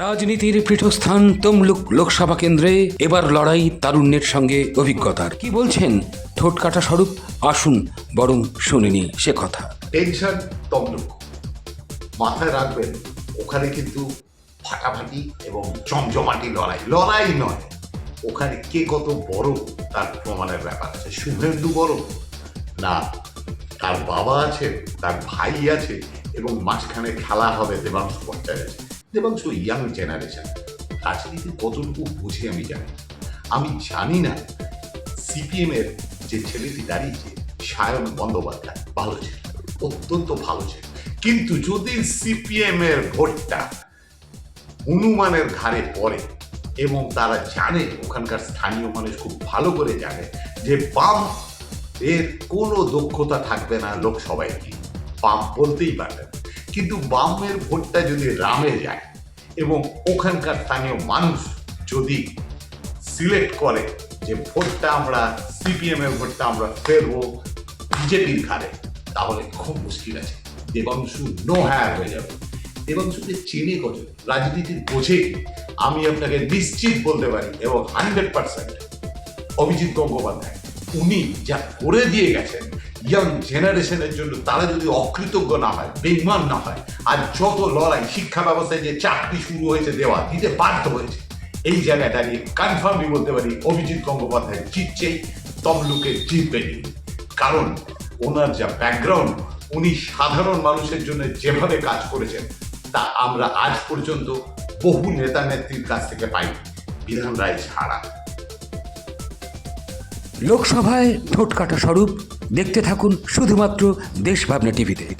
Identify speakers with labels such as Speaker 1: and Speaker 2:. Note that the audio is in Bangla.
Speaker 1: রাজনীতির পীঠস্থান তমলুক লোকসভা কেন্দ্রে এবার লড়াই তারুণ্যের সঙ্গে অভিজ্ঞতার। কি বলছেন? ঠোঁট কাটা স্বরূপ, আসুন, বরং শুনিনি সে কথা।
Speaker 2: টেনশন তমলুক। মাথায় রাখবেন, ওখানে কিন্তু ফাটাফাটি এবং জমজমাটি লড়াই। লড়াই নয়, ওখানে কে কত বড় তার প্রমাণের ব্যাপার আছে। শুভেন্দু বড় না, তার বাবা আছে তার ভাই আছে এবং মাঝখানে খেলা হবে দেবাংশু ভট্টাচার্য। দেবাংশু ইয়াং জেনারেশন রাজনীতি কতটুকু বুঝে আমি জানি আমি জানি না সিপিএম এর যে ছেলেটি দাঁড়িয়েছে, সায়ন বন্দ্যোপাধ্যায়, ভালো ছিল, অত্যন্ত ভালো ছিল। কিন্তু যদি সিপিএম এর ভোটটা হনুমানের ঘাড়ে পড়ে এবং তারা জানে, ওখানকার স্থানীয় মানুষ খুব ভালো করে জানে, যে বাম এর কোনো দক্ষতা থাকবে না লোকসভায় গিয়ে। বাম বলতেই পারবে না। কিন্তু বামের ভোটটা যদি রামে যায় এবং ওখানকার স্থানীয় মানুষ যদি সিলেক্ট করে যে ভোটটা আমরা, সিপিএম এর ভোটটা আমরা ফেরবো বিজেপির ঘাড়ে, তাহলে খুব মুশকিল আছে। দেবাংশু নো হ্যার হয়ে যাবে। দেবাংশুকে চেনে কজন? রাজনীতির বোঝে? আমি আপনাকে নিশ্চিত বলতে পারি, এবং হান্ড্রেড পার্সেন্ট অভিজিৎ গঙ্গোপাধ্যায়। উনি যা করে দিয়ে গেছেন ইয়াং জেনারেশনের জন্য তারা যদি অকৃতজ্ঞ না হয় বেইমান না হয়, আর যত লড়াই, শিক্ষা ব্যবস্থায় যে চাকরি শুরু হয়েছে, দেওয়া, দিতে বাধ্য হয়েছে, এই জায়গায় দাঁড়িয়ে কনফার্মই বলতে পারি, অভিজিৎ গঙ্গোপাধ্যায় জিতছেই তমলুকে জিতবেনি কারণ ওনার যা ব্যাকগ্রাউন্ড উনি সাধারণ মানুষের জন্য যেভাবে কাজ করেছেন, তা আমরা আজ পর্যন্ত বহু নেতা নেত্রীর কাছ থেকে পাই, বিধান রায় ছাড়া।
Speaker 1: লোকসভায় ঠোঁট কাটা স্বরূপ দেখতে থাকুন শুধুমাত্র দেশভাবনা টিভিতে।